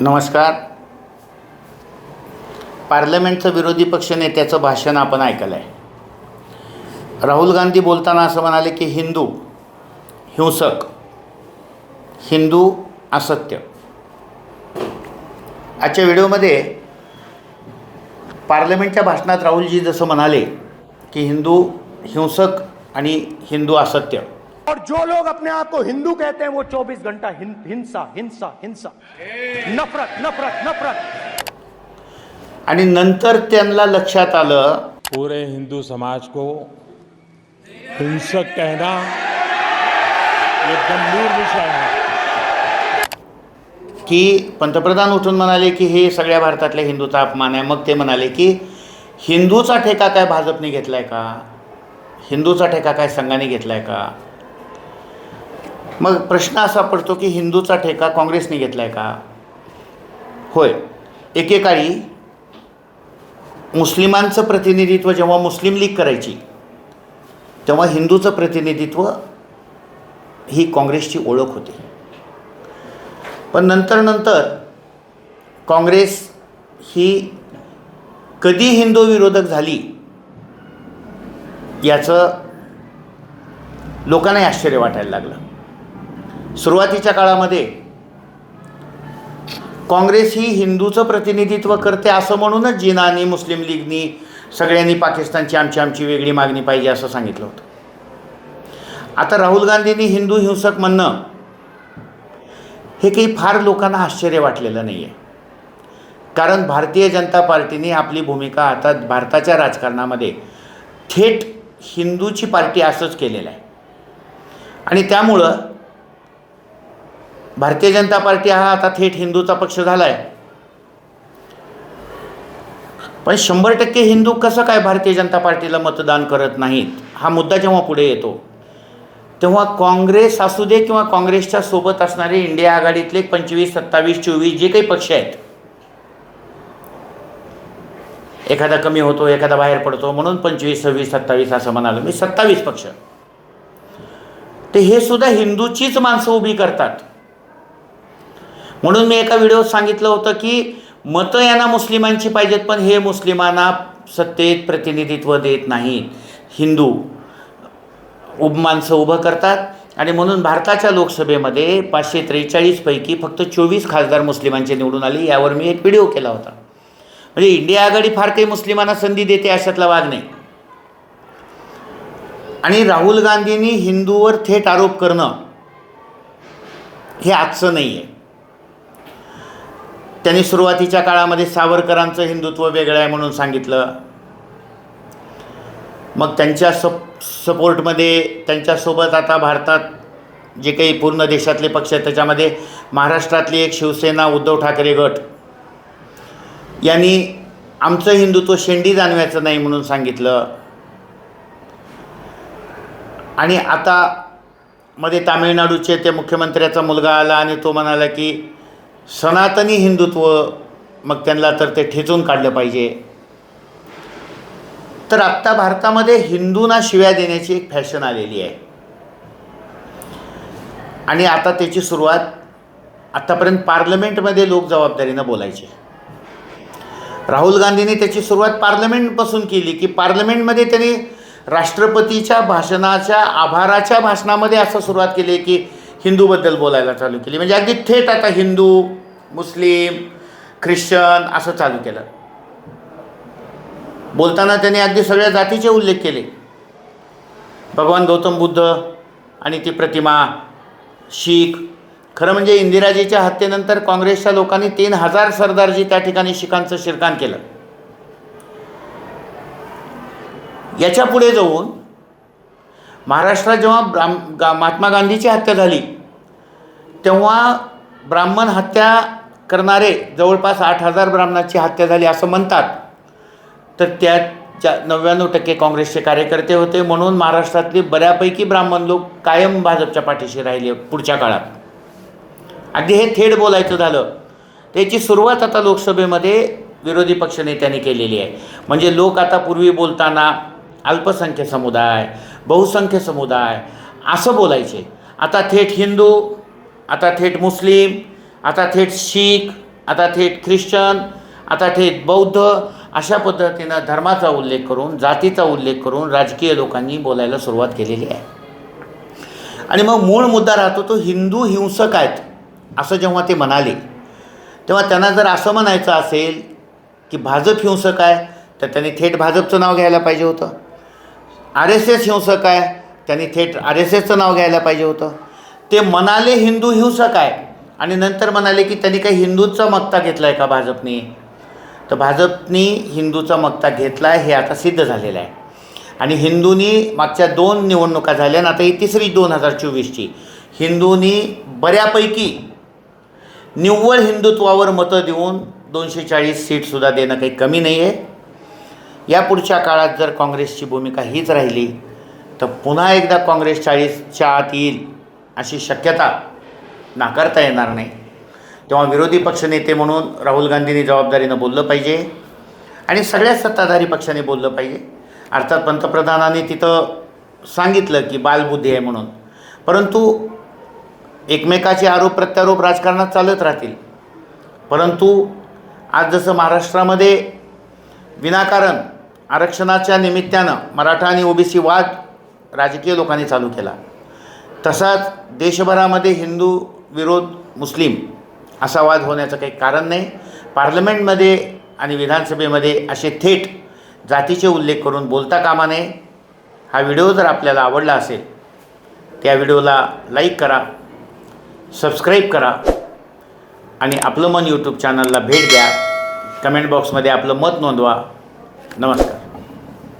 नमस्कार. पार्लमेंटचं विरोधी पक्षनेत्याचं भाषण आपण ऐकलं आहे राहुल गांधी बोलताना असं म्हणाले की हिंदू हिंसक हिंदू असत्य. आजच्या व्हिडिओमध्ये पार्लमेंटच्या भाषणात राहुलजी जसं म्हणाले की हिंदू हिंसक आणि हिंदू असत्य. और जो लोग अपने आप को हिंदू कहते हैं वो 24 घंटा हिं, हिंसा हिंसा हिंसा। नफरत नफरत नफरत। आणि नंतर त्यांना लक्षात आलं पूरे हिंदू समाज को हिंसक कहना ये गंभीर विषय है। की पंतप्रधान उठून म्हणाले की हे सगळ्या भारतातल्या हिंदूचा अपमान आहे. मग ते म्हणाले की हिंदूचा ठेका काय भाजपने घेतला आहे का? हिंदूचा ठेका काय संघाने घेतला आहे का? मग प्रश्न असा पडतो की हिंदूचा ठेका काँग्रेसने घेतला आहे का? होय. एकेकाळी मुस्लिमांचं प्रतिनिधित्व जेव्हा मुस्लिम लीग करायची तेव्हा हिंदूचं प्रतिनिधित्व ही काँग्रेसची ओळख होती. पण नंतर नंतर काँग्रेस ही कधी हिंदू विरोधक झाली याचं लोकांनाही आश्चर्य वाटायला लागलं. सुरुवातीच्या काळामध्ये काँग्रेस ही हिंदूचं प्रतिनिधित्व करते असं म्हणूनच जिनानी मुस्लिम लीगनी सगळ्यांनी पाकिस्तानची आमची आमची वेगळी मागणी पाहिजे असं सांगितलं होतं. आता राहुल गांधींनी हिंदू हिंसक म्हणणं हे काही फार लोकांना आश्चर्य वाटलेलं नाही आहे कारण भारतीय जनता पार्टीने आपली भूमिका आता भारताच्या राजकारणामध्ये थेट हिंदूची पार्टी असंच केलेलं आहे. आणि त्यामुळं भारतीय जनता पार्टी हा आता थेट हिंदूचा पक्ष झाला आहे पण शंभर टक्के हिंदू कसं काय भारतीय जनता पार्टीला मतदान करत नाहीत? हा मुद्दा जेव्हा पुढे येतो तेव्हा काँग्रेस असू दे किंवा काँग्रेसच्या सोबत असणारे इंडिया आघाडीतले पंचवीस सत्तावीस चोवीस जे काही पक्ष आहेत. एखादा कमी होतो एखादा बाहेर पडतो म्हणून पंचवीस सव्वीस सत्तावीस असं म्हणालो मी सत्तावीस पक्ष. ते हे सुद्धा हिंदूचीच माणसं उभी करतात. म्हणून मी एका व्हिडिओत सांगितलं होतं की मतं यांना मुस्लिमांची पाहिजेत पण हे मुस्लिमांना सत्तेत प्रतिनिधित्व देत नाहीत. हिंदू उब माणसं उभं करतात आणि म्हणून भारताच्या लोकसभेमध्ये पाचशे त्रेचाळीसपैकी फक्त चोवीस खासदार मुस्लिमांचे निवडून आले यावर मी एक व्हिडिओ केला होता. म्हणजे इंडिया आघाडी फार काही मुस्लिमांना संधी देते अशातला वाद नाही. आणि राहुल गांधींनी हिंदूवर थेट आरोप करणं हे आजचं नाही आहे त्यांनी सुरुवातीच्या काळामध्ये सावरकरांचं हिंदुत्व वेगळं आहे म्हणून सांगितलं. मग त्यांच्या सप सपोर्टमध्ये त्यांच्यासोबत आता भारतात जे काही पूर्ण देशातले पक्ष आहेत त्याच्यामध्ये महाराष्ट्रातली एक शिवसेना उद्धव ठाकरे गट. यांनी आमचं हिंदुत्व शेंडी जाणवायचं नाही म्हणून सांगितलं. आणि आता मध्ये तामिळनाडूचे ते मुख्यमंत्र्याचा मुलगा आला आणि तो म्हणाला की सनातनी हिंदुत्व मग त्यांना तर ते ठेचून काढलं पाहिजे. तर आत्ता भारतामध्ये हिंदूंना शिव्या देण्याची एक फॅशन आलेली आहे. आणि आता त्याची सुरुवात आत्तापर्यंत पार्लमेंटमध्ये लोक जबाबदारीनं बोलायचे. राहुल गांधींनी त्याची सुरुवात पार्लमेंटपासून केली की पार्लमेंटमध्ये त्यांनी राष्ट्रपतीच्या भाषणाच्या आभाराच्या भाषणामध्ये असं सुरुवात केली की हिंदूबद्दल बोलायला चालू केली. म्हणजे अगदी थेट आता हिंदू मुस्लिम ख्रिश्चन असं चालू केलं. बोलताना त्यांनी अगदी सगळ्या जातीचे उल्लेख केले. भगवान गौतम बुद्ध आणि ती प्रतिमा शीख खरं म्हणजे इंदिराजीच्या हत्येनंतर काँग्रेसच्या लोकांनी तीन हजार सरदारजी त्या ठिकाणी शिखांचं शिरकाण केलं. याच्यापुढे जाऊन महाराष्ट्रात जेव्हा ब्राम गा महात्मा गांधीची हत्या झाली तेव्हा ब्राह्मण हत्या करणारे जवळपास आठ हजार ब्राह्मणाची हत्या झाली असं म्हणतात. तर त्याच्या नव्याण्णव टक्के काँग्रेसचे कार्यकर्ते होते. म्हणून महाराष्ट्रातले बऱ्यापैकी ब्राह्मण लोक कायम भाजपच्या पाठीशी राहिले पुढच्या काळात. अगदी हे थेट बोलायचं झालं. त्याची सुरुवात आता लोकसभेमध्ये विरोधी पक्षनेत्यांनी केलेली आहे. म्हणजे लोक आता पूर्वी बोलताना अल्पसंख्य समुदाय बहुसंख्य समुदाय असं बोलायचे. आता थेट हिंदू आता थेट मुस्लिम आता थेट शीख आता थेट ख्रिश्चन आता थेट बौद्ध अशा पद्धतीनं धर्माचा उल्लेख करून जातीचा उल्लेख करून राजकीय लोकांनी बोलायला सुरुवात केलेली आहे. आणि मग मूळ मुद्दा राहतो तो हिंदू हिंसक आहेत असं जेव्हा ते म्हणाले तेव्हा त्यांना जर असं म्हणायचं असेल की भाजप हिंसक आहे तर त्यांनी थेट भाजपचं नाव घ्यायला पाहिजे होतं. आर एस एस हिंसक आहे त्यांनी थेट आर एस एसचं नाव घ्यायला पाहिजे होतं. ते म्हणाले हिंदू हिंसक आहे आणि नंतर म्हणाले की त्यांनी काही हिंदूचा मक्ता घेतला आहे का भाजपने? तर भाजपनी हिंदूचा मक्ता घेतला आहे हे आता सिद्ध झालेलं आहे. आणि हिंदूंनी मागच्या दोन निवडणुका झाल्या आणि आता ही तिसरी दोन हजार चोवीसची. हिंदूंनी बऱ्यापैकी निव्वळ हिंदुत्वावर मतं देऊन दोनशे चाळीस सीटसुद्धा देणं काही कमी नाही आहे या पुढच्या काळात जर काँग्रेसची भूमिका हीच राहिली तर पुन्हा एकदा काँग्रेस चाळीसच्या आत येईल अशी शक्यता नाकारता येणार नाही. तेव्हा विरोधी पक्षनेते म्हणून राहुल गांधींनी जबाबदारीनं बोललं पाहिजे आणि सगळ्याच सत्ताधारी पक्षाने बोललं पाहिजे. अर्थात पंतप्रधानांनी तिथं सांगितलं की बालबुद्धी आहे म्हणून. परंतु एकमेकाचे आरोप प्रत्यारोप राजकारणात चालत राहतील. परंतु आज जसं महाराष्ट्रामध्ये विनाकारण आरक्षणाच्या निमित्तानं मराठा आणि ओबीसी वाद राजकीय लोकांनी चालू केला. तसाच देशभरामध्ये हिंदू विरोध मुस्लिम असा वाद होण्याचं काही कारण नाही. पार्लमेंटमध्ये आणि विधानसभेमध्ये असे थेट जातीचे उल्लेख करून बोलता कामा नये. हा व्हिडिओ जर आपल्याला आवडला असेल त्या व्हिडिओला लाईक करा सबस्क्राईब करा आणि आपलं मन यूट्यूब चॅनलला भेट द्या. कमेंट बॉक्समध्ये आपलं मत नोंदवा. नमस्कार.